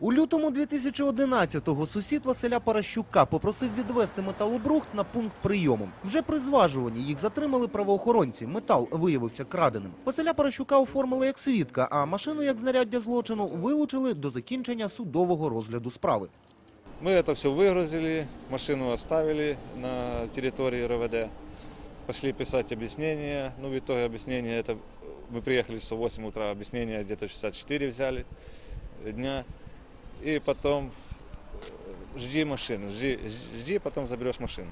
У лютому 2011-го сусід Василя Паращука попросив відвести металобрухт на пункт прийому. Вже при зважуванні їх затримали правоохоронці. Метал виявився краденим. Василя Паращука оформили як свідка, а машину як знаряддя злочину вилучили до закінчення судового розгляду справи. Мы это все выгрузили, машину оставили на территории РВД, пошли писать объяснение. Ну, в итоге объяснение это мы приехали в 108 утра, объяснение где-то в 64 взяли дня. И потом э, жди машину, жди, жди, потом заберешь машину.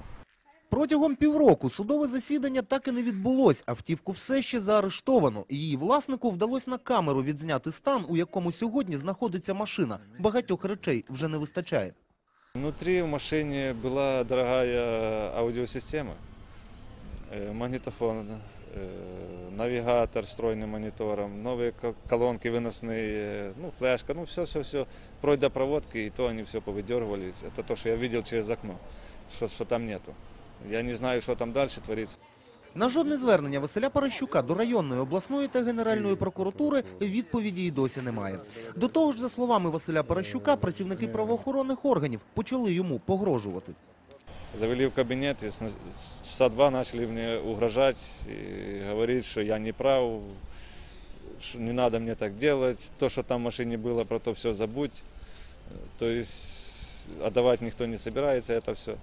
Протягом півроку судове засідання так і не відбулось, автівку все ще заарештовано. Її власнику вдалося на камеру відзняти стан, у якому сьогодні знаходиться машина. Багатьох речей вже не вистачає. Внутри в машине была дорогая аудиосистема, э, магнитофон, э, навигатор, встроенный монитором, новые кол- колонки выносные, ну, флешка, ну, все-все-все. Вплоть до проводки, и то они все повыдергивали. Это то, что я видел через окно, что, что там нету. Я не знаю, что там дальше творится. На жодне звернення Василя Паращука до районної, обласної та генеральної прокуратури відповіді й досі немає. До того ж, за словами Василя Паращука, працівники правоохоронних органів почали йому погрожувати. Завели в кабинет, и часа два начали мне угрожать и говорить, что я не прав, что не надо мне так делать, то, что там в машине было, про то все забудь. То есть отдавать никто не собирается это все.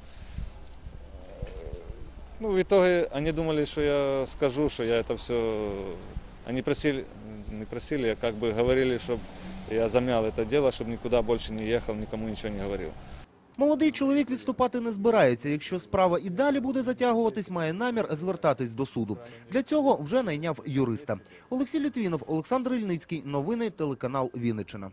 Ну, в итоге они думали, что я скажу, что я это все... Они просили, не просили, а как бы говорили, чтобы я замял это дело, чтобы никуда больше не ехал, никому ничего не говорил. Молодий чоловік відступати не збирається. Якщо справа і далі буде затягуватись, має намір звертатись до суду. Для цього вже найняв юриста. Олексій Літвінов, Олександр Ільницький. Новини телеканал Вінниччина.